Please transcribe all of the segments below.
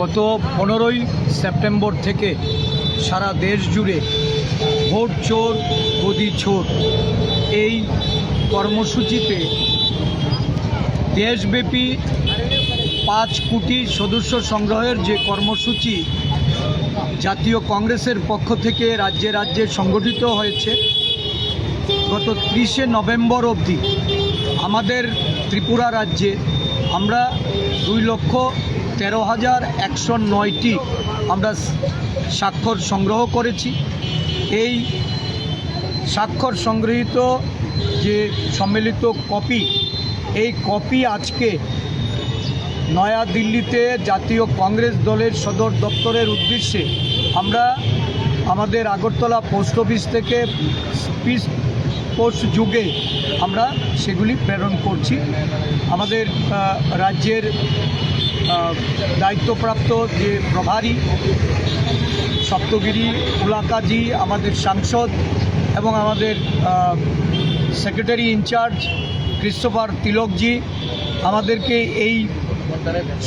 গত পনেরোই সেপ্টেম্বর থেকে সারা দেশ জুড়ে ভোট চোর, গদি চোর। এই কর্মসূচিতে দেশব্যাপী পাঁচ কোটি সদস্য সংগ্রহের যে কর্মসূচি জাতীয় কংগ্রেসের পক্ষ থেকে রাজ্যে রাজ্যে সংগঠিত হয়েছে, গত ত্রিশে নভেম্বর অবধি আমাদের ত্রিপুরা রাজ্যে আমরা দুই লক্ষ তেরো হাজার একশো নয়টি আমরা স্বাক্ষর সংগ্রহ করেছি। এই স্বাক্ষর সংগৃহীত যে সম্মিলিত কপি, এই কপি আজকে নয়াদিল্লিতে জাতীয় কংগ্রেস দলের সদর দপ্তরের উদ্দেশ্যে আমরা আমাদের আগরতলা পোস্ট অফিস থেকে স্পিচ পোস্ট যুগে আমরা সেগুলি প্রেরণ করছি। আমাদের রাজ্যের দায়িত্বপ্রাপ্ত যে প্রভারী সপ্তগিরি উলাকাজি আমাদের সাংসদ এবং আমাদের সেক্রেটারি ইনচার্জ ক্রিস্টোফার তিলকজি, আমাদেরকে এই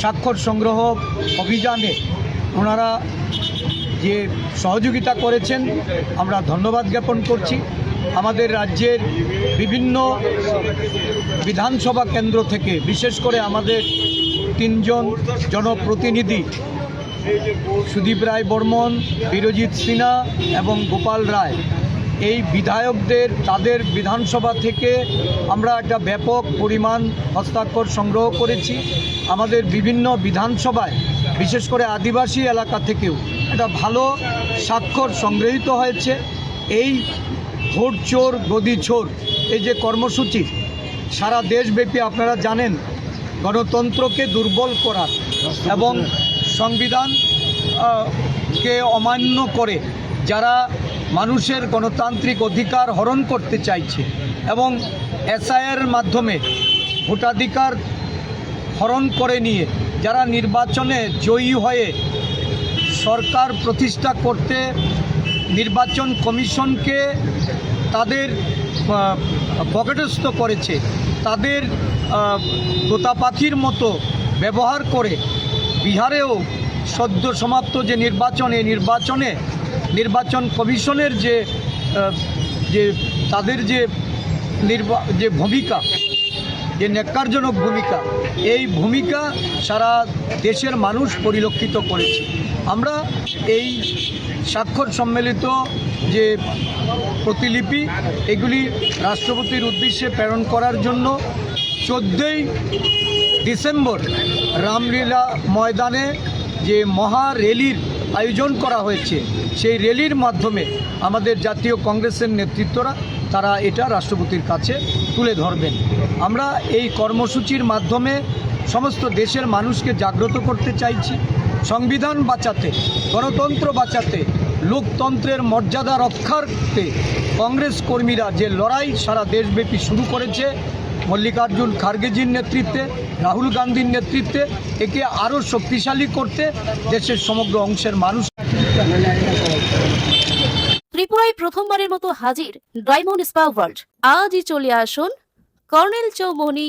স্বাক্ষর সংগ্রহ অভিযানে ওনারা যে সহযোগিতা করেছেন, আমরা ধন্যবাদ জ্ঞাপন করছি। আমাদের রাজ্যের বিভিন্ন বিধানসভা কেন্দ্র থেকে, বিশেষ করে আমাদের তিনজন জনপ্রতিনিধি। সুদীপ রায় বর্মন, বীরজিৎ সিনহা এবং গোপাল রায়। এই বিধায়কদের, তাদের বিধানসভা থেকে আমরা একটা ব্যাপক পরিমাণ হস্তাক্ষর সংগ্রহ করেছি। আমাদের বিভিন্ন বিধানসভায়, বিশেষ করে আদিবাসী এলাকা থেকেও একটা ভালো স্বাক্ষর সংগৃহীত হয়েছে। এই ভোট চোর, গদি চোর, এই যে কর্মসূচি, সারা দেশব্যাপী আপনারা জানেন গণতন্ত্রকে দুর্বল করা এবং সংবিধান কে অমান্য করে যারা মানুষের গণতান্ত্রিক অধিকার হরণ করতে চাইছে এবং এসআইয়ের মাধ্যমে ভোটাধিকার হরণ করে নিয়ে যারা নির্বাচনে জয়ী হয়ে সরকার প্রতিষ্ঠা করতে নির্বাচন কমিশনকে তাদের পকেটস্থ করেছে তাদের আহ, তোতা পাখির মতো ব্যবহার করে বিহারেও সদ্য সমাপ্ত যে নির্বাচন এই নির্বাচনে নির্বাচন কমিশনের যে যে তাদের যে নির্বা যে ভূমিকা যে ন্যাক্কারজনক ভূমিকা এই ভূমিকা সারা দেশের মানুষ পরিলক্ষিত করেছে। আমরা এই স্বাক্ষর সম্মিলিত যে প্রতিলিপি এগুলি রাষ্ট্রপতির উদ্দেশ্যে প্রেরণ করার জন্য চোদ্দোই ডিসেম্বর রামলীলা ময়দানে যে মহা র্যালির আয়োজন করা হয়েছে, সেই র্যালির মাধ্যমে আমাদের জাতীয় কংগ্রেসের নেতৃত্বরা তারা এটা রাষ্ট্রপতির কাছে তুলে ধরবেন। আমরা এই কর্মসূচির মাধ্যমে সমস্ত দেশের মানুষকে জাগ্রত করতে চাইছি। সংবিধান বাঁচাতে, গণতন্ত্র বাঁচাতে, লোকতন্ত্রের মর্যাদা রক্ষার্থে কংগ্রেস কর্মীরা যে লড়াই সারা দেশব্যাপী শুরু করেছে মল্লিকার্জুন খার্গেজির নেতৃত্বে, রাহুল গান্ধীর নেতৃত্বে, একে আরও শক্তিশালী করতে দেশের সমগ্র অংশের মানুষ ত্রিপুরায় প্রথমবারের মতো হাজির ডায়মন্ড স্পা ওয়ার্ল্ড। আজই চলে আসুন কর্নেল চৌমনি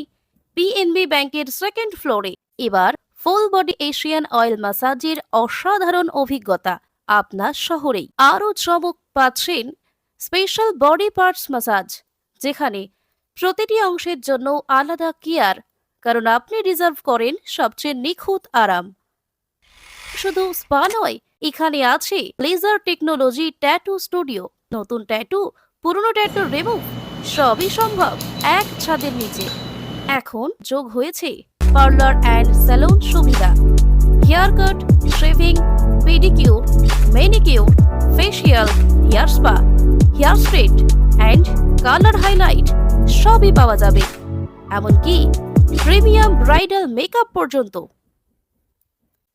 পিএনবি ব্যাংকের সেকেন্ড ফ্লোরে। এবার ফুল বডি এশিয়ান অয়েল ম্যাসাজের অসাধারণ অভিজ্ঞতা আপনার শহরেই। আরও চমক পাচ্ছেন স্পেশাল বডি পার্টস ম্যাসাজ যেখানে প্রতিটি অংশের জন্য আলাদা কেয়ার, কারণ আপনি রিজার্ভ করেন সবচেয়ে নিখুঁত আরাম। শুধু স্পা নয়, এখানে আছে লেজার টেকনোলজি ট্যাটু স্টুডিও, নতুন ট্যাটু, পুরনো ট্যাটু রিমুভ, সবই সম্ভব এক ছাদের নিচে। এখন যোগ হয়েছে পার্লার অ্যান্ড স্যালুন সুবিধা। Hair cut, shaving, pedicure manicure facial hair spa, hair straight and colour highlight. সবই পাওয়া যাবে। এমনকি প্রিমিয়াম ব্রাইডাল মেকআপ পর্যন্ত।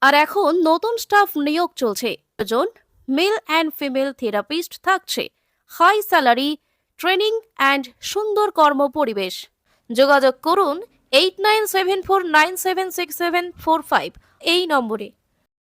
আর এখন নতুন স্টাফ নিয়োগ চলছে। জন মেল অ্যান্ড ফিমেল থেরাপিস্ট থাকছে। হাই স্যালারি, ট্রেনিং অ্যান্ড সুন্দর কর্ম পরিবেশ যোগাযোগ করুন eight nine seven four nine seven six seven four five এই নম্বরে।